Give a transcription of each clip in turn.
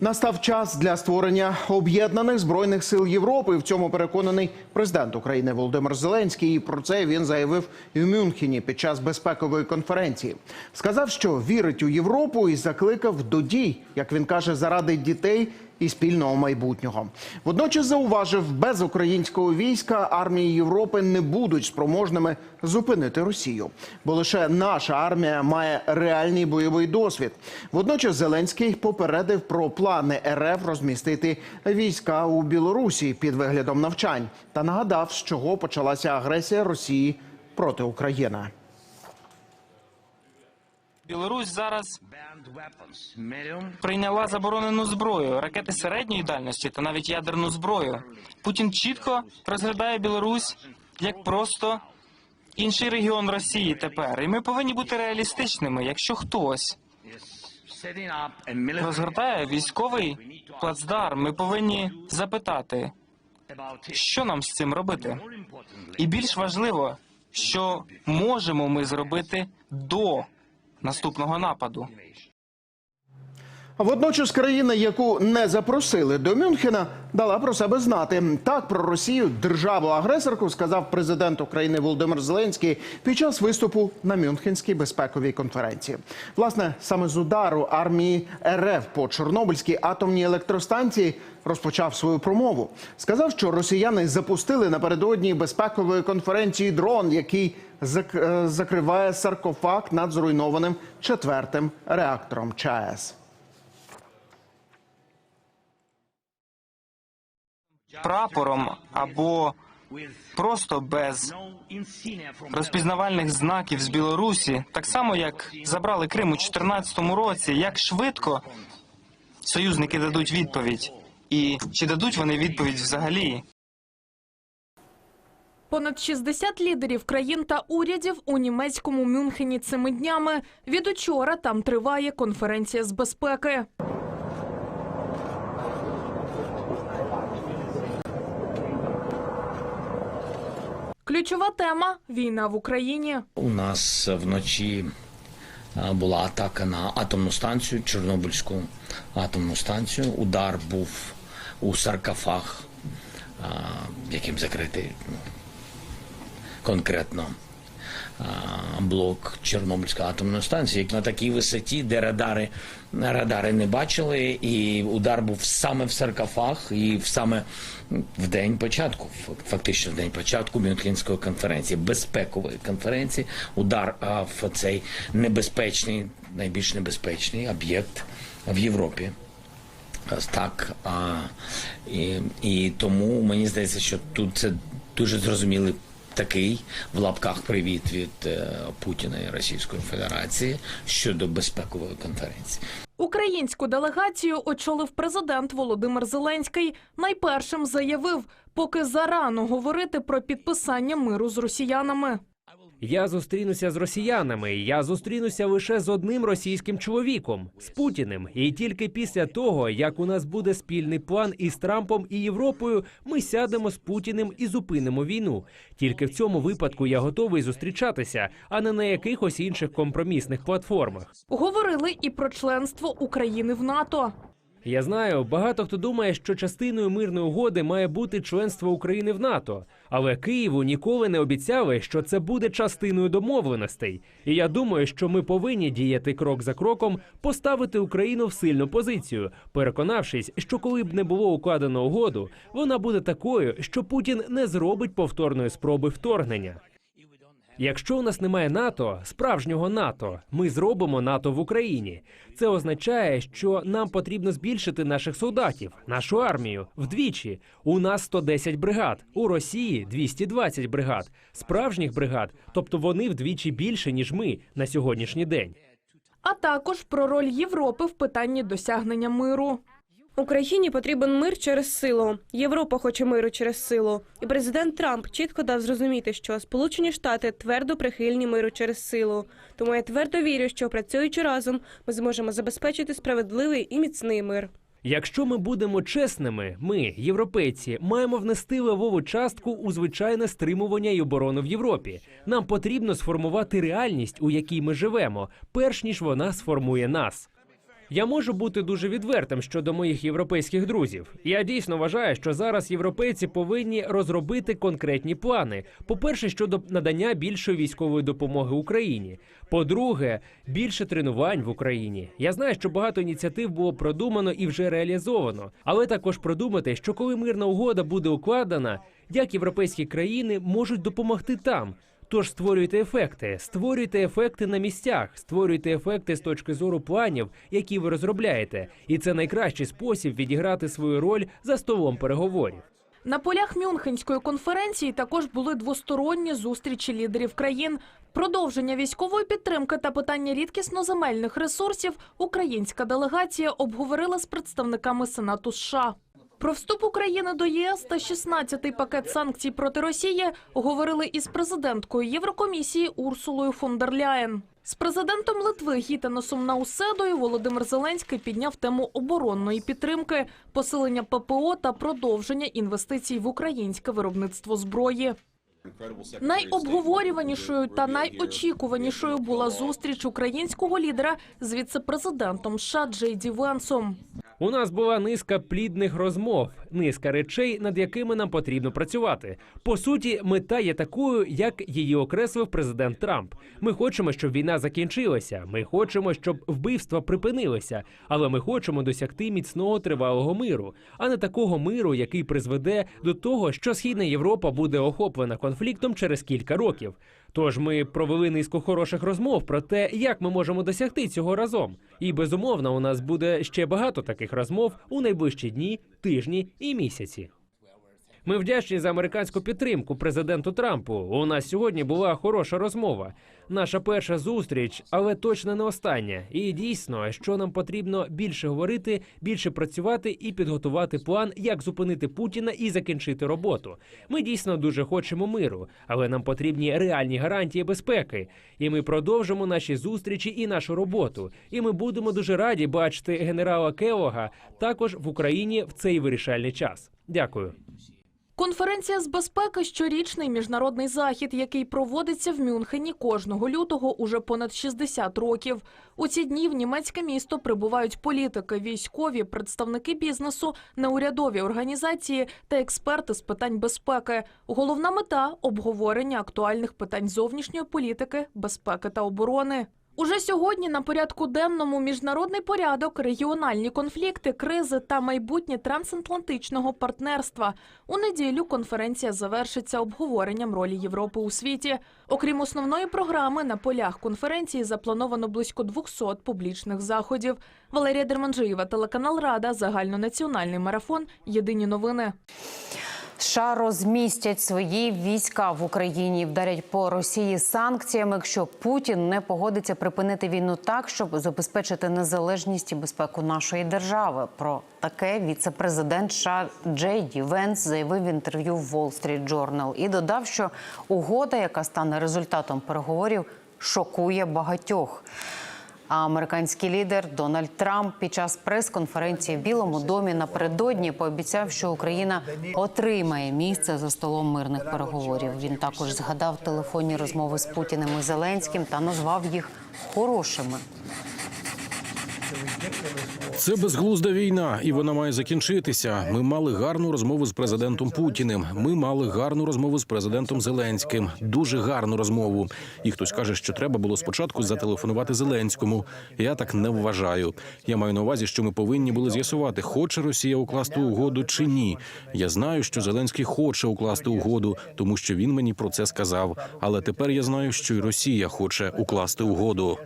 Настав час для створення об'єднаних збройних сил Європи. В цьому переконаний президент України Володимир Зеленський. І про це він заявив в Мюнхені під час безпекової конференції. Сказав, що вірить у Європу і закликав до дій, як він каже, заради дітей і спільного майбутнього. Водночас зауважив, без українського війська армії Європи не будуть спроможними зупинити Росію, бо лише наша армія має реальний бойовий досвід. Водночас Зеленський попередив про плани РФ розмістити війська у Білорусі під виглядом навчань та нагадав, з чого почалася агресія Росії проти України. Білорусь зараз прийняла заборонену зброю, ракети середньої дальності та навіть ядерну зброю. Путін чітко розглядає Білорусь як просто інший регіон Росії тепер. І ми повинні бути реалістичними. Якщо хтось розгортає військовий плацдарм, ми повинні запитати, що нам з цим робити. І більш важливо, що можемо ми зробити до наступного нападу. Водночас країна, яку не запросили до Мюнхена, дала про себе знати. Так про Росію державу-агресорку сказав президент України Володимир Зеленський під час виступу на Мюнхенській безпековій конференції. Власне, саме з удару армії РФ по Чорнобильській атомній електростанції розпочав свою промову. Сказав, що росіяни запустили напередодні безпекової конференції дрон, який е, закриває саркофаг над зруйнованим четвертим реактором ЧАЕС. Прапором або просто без розпізнавальних знаків з Білорусі, так само як забрали Крим у 2014 році, як швидко союзники дадуть відповідь, і чи дадуть вони відповідь взагалі? Понад 60 лідерів країн та урядів у німецькому Мюнхені цими днями. Від учора там триває конференція з безпеки. Ключова тема війна в Україні. У нас вночі була атака на атомну станцію, Чорнобильську атомну станцію. Удар був у саркофаг, яким закритий ну, конкретно блок Чорнобильської атомної станції, на такій висоті, де радари, радари не бачили, і удар був саме в саркофаг, і саме в день початку, фактично в день початку Мюнхенської конференції, безпекової конференції, удар в цей небезпечний, найбільш небезпечний об'єкт в Європі. Так, а, і, і тому мені здається, що тут це дуже зрозумілий такий в лапках привіт від е, Путіна і Російської Федерації щодо безпекової конференції. Українську делегацію очолив президент Володимир Зеленський. Найпершим заявив, поки зарано говорити про підписання миру з росіянами. Я зустрінуся з росіянами. Я зустрінуся лише з одним російським чоловіком з Путіним. І тільки після того, як у нас буде спільний план із Трампом і Європою, ми сядемо з Путіним і зупинимо війну. Тільки в цьому випадку я готовий зустрічатися, а не на якихось інших компромісних платформах. Говорили і про членство України в НАТО. Я знаю, багато хто думає, що частиною мирної угоди має бути членство України в НАТО, але Києву ніколи не обіцяли, що це буде частиною домовленостей. І я думаю, що ми повинні діяти крок за кроком, поставити Україну в сильну позицію, переконавшись, що коли б не було укладено угоду, вона буде такою, що Путін не зробить повторної спроби вторгнення. Якщо у нас немає НАТО, справжнього НАТО, ми зробимо НАТО в Україні. Це означає, що нам потрібно збільшити наших солдатів, нашу армію вдвічі. У нас 110 бригад, у Росії 220 бригад, справжніх бригад, тобто вони вдвічі більше ніж ми на сьогоднішній день. А також про роль Європи в питанні досягнення миру. Україні потрібен мир через силу. Європа хоче миру через силу. І президент Трамп чітко дав зрозуміти, що Сполучені Штати твердо прихильні миру через силу. Тому я твердо вірю, що працюючи разом, ми зможемо забезпечити справедливий і міцний мир. Якщо ми будемо чесними, ми, європейці, маємо внести левову частку у звичайне стримування і оборону в Європі. Нам потрібно сформувати реальність, у якій ми живемо, перш ніж вона сформує нас. Я можу бути дуже відвертим щодо моїх європейських друзів. Я дійсно вважаю, що зараз європейці повинні розробити конкретні плани. По-перше, щодо надання більшої військової допомоги Україні. По-друге, більше тренувань в Україні. Я знаю, що багато ініціатив було продумано і вже реалізовано, але також продумати, що коли мирна угода буде укладена, як європейські країни можуть допомогти там. Тож створюйте ефекти, створюйте ефекти на місцях, створюйте ефекти з точки зору планів, які ви розробляєте, і це найкращий спосіб відіграти свою роль за столом переговорів. На полях Мюнхенської конференції також були двосторонні зустрічі лідерів країн. Продовження військової підтримки та питання рідкісноземельних ресурсів українська делегація обговорила з представниками Сенату США. Про вступ України до ЄС та 16-й пакет санкцій проти Росії говорили із президенткою Єврокомісії Урсулою фон дер Ляєн. З президентом Литви Гітаносом Науседою Володимир Зеленський підняв тему оборонної підтримки, посилення ППО та продовження інвестицій в українське виробництво зброї. Найобговорюванішою та найочікуванішою була зустріч українського лідера з віце-президентом США Джей Ді Венсом. У нас була низка плідних розмов, низка речей, над якими нам потрібно працювати. По суті, мета є такою, як її окреслив президент Трамп. Ми хочемо, щоб війна закінчилася. Ми хочемо, щоб вбивства припинилися, але ми хочемо досягти міцного тривалого миру, а не такого миру, який призведе до того, що східна Європа буде охоплена конфліктом через кілька років. Тож ми провели низку хороших розмов про те, як ми можемо досягти цього разом. І безумовно, у нас буде ще багато таких розмов у найближчі дні, тижні і місяці. Ми вдячні за американську підтримку президенту Трампу. У нас сьогодні була хороша розмова. Наша перша зустріч, але точно не остання. І дійсно, що нам потрібно більше говорити, більше працювати і підготувати план, як зупинити Путіна і закінчити роботу. Ми дійсно дуже хочемо миру, але нам потрібні реальні гарантії безпеки. І ми продовжимо наші зустрічі і нашу роботу. І ми будемо дуже раді бачити генерала Келога також в Україні в цей вирішальний час. Дякую. Конференція з безпеки щорічний міжнародний захід, який проводиться в Мюнхені кожного лютого уже понад 60 років. У ці дні в німецьке місто прибувають політики, військові, представники бізнесу, неурядові організації та експерти з питань безпеки. Головна мета обговорення актуальних питань зовнішньої політики, безпеки та оборони. Уже сьогодні на порядку денному міжнародний порядок, регіональні конфлікти, кризи та майбутнє трансатлантичного партнерства. У неділю конференція завершиться обговоренням ролі Європи у світі. Окрім основної програми, на полях конференції заплановано близько 200 публічних заходів. Валерія Дерманжиєва, телеканал Рада, загальнонаціональний марафон. Єдині новини. США розмістять свої війська в Україні, вдарять по Росії санкціями, якщо Путін не погодиться припинити війну так, щоб забезпечити незалежність і безпеку нашої держави. Про таке віце-президент США Джей Ді Венс заявив в інтерв'ю в Wall Street Journal і додав, що угода, яка стане результатом переговорів, шокує багатьох. А американський лідер Дональд Трамп під час прес-конференції в Білому домі напередодні пообіцяв, що Україна отримає місце за столом мирних переговорів. Він також згадав телефонні розмови з Путіним і Зеленським та назвав їх хорошими. Це безглузда війна, і вона має закінчитися. Ми мали гарну розмову з президентом Путіним. Ми мали гарну розмову з президентом Зеленським. Дуже гарну розмову. І хтось каже, що треба було спочатку зателефонувати Зеленському. Я так не вважаю. Я маю на увазі, що ми повинні були з'ясувати, хоче Росія укласти угоду чи ні. Я знаю, що Зеленський хоче укласти угоду, тому що він мені про це сказав. Але тепер я знаю, що і Росія хоче укласти угоду.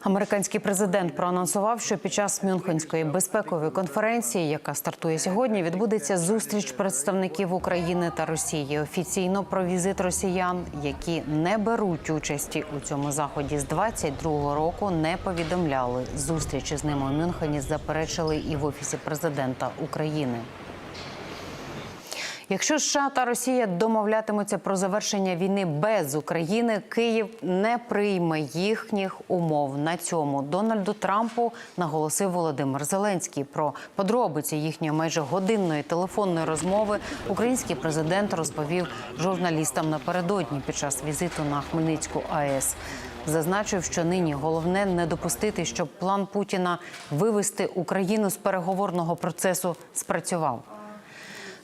Американський президент проанонсував, що під час Мюнхенської безпекової конференції, яка стартує сьогодні, відбудеться зустріч представників України та Росії. Офіційно про візит росіян, які не беруть участі у цьому заході з 22-го року, не повідомляли. Зустрічі з ними у Мюнхені заперечили і в офісі президента України. Якщо США та Росія домовлятимуться про завершення війни без України, Київ не прийме їхніх умов. На цьому Дональду Трампу наголосив Володимир Зеленський. Про подробиці їхньої майже годинної телефонної розмови український президент розповів журналістам напередодні під час візиту на Хмельницьку АЕС. зазначив, що нині головне не допустити, щоб план Путіна вивести Україну з переговорного процесу спрацював.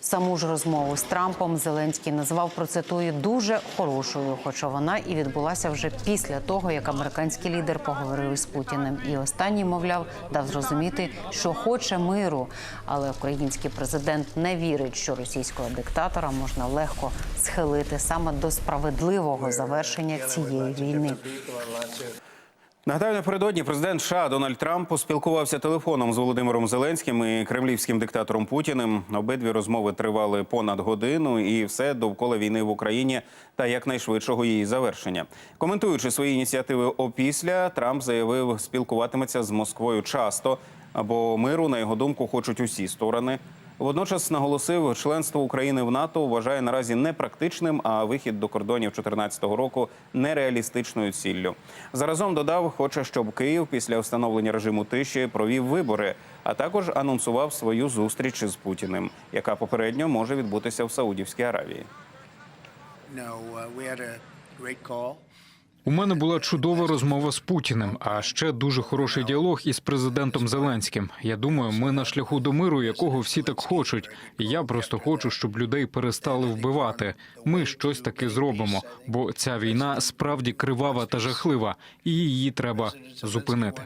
Саму ж розмову з Трампом Зеленський назвав процитую дуже хорошою, хоча вона і відбулася вже після того, як американський лідер поговорив із Путіним. І останній, мовляв, дав зрозуміти, що хоче миру. Але український президент не вірить, що російського диктатора можна легко схилити саме до справедливого завершення цієї війни. Нагадаю, напередодні президент США Дональд Трамп поспілкувався телефоном з Володимиром Зеленським і кремлівським диктатором Путіним. Обидві розмови тривали понад годину, і все довкола війни в Україні та якнайшвидшого її завершення. Коментуючи свої ініціативи опісля, Трамп заявив, спілкуватиметься з Москвою часто, бо миру, на його думку, хочуть усі сторони. Водночас наголосив, членство України в НАТО вважає наразі не практичним, а вихід до кордонів 2014 року нереалістичною ціллю. Заразом додав, хоче, щоб Київ після встановлення режиму тиші провів вибори, а також анонсував свою зустріч із Путіним, яка попередньо може відбутися в Саудівській Аравії. У мене була чудова розмова з Путіним, а ще дуже хороший діалог із президентом Зеленським. Я думаю, ми на шляху до миру, якого всі так хочуть. Я просто хочу, щоб людей перестали вбивати. Ми щось таке зробимо, бо ця війна справді кривава та жахлива, і її треба зупинити.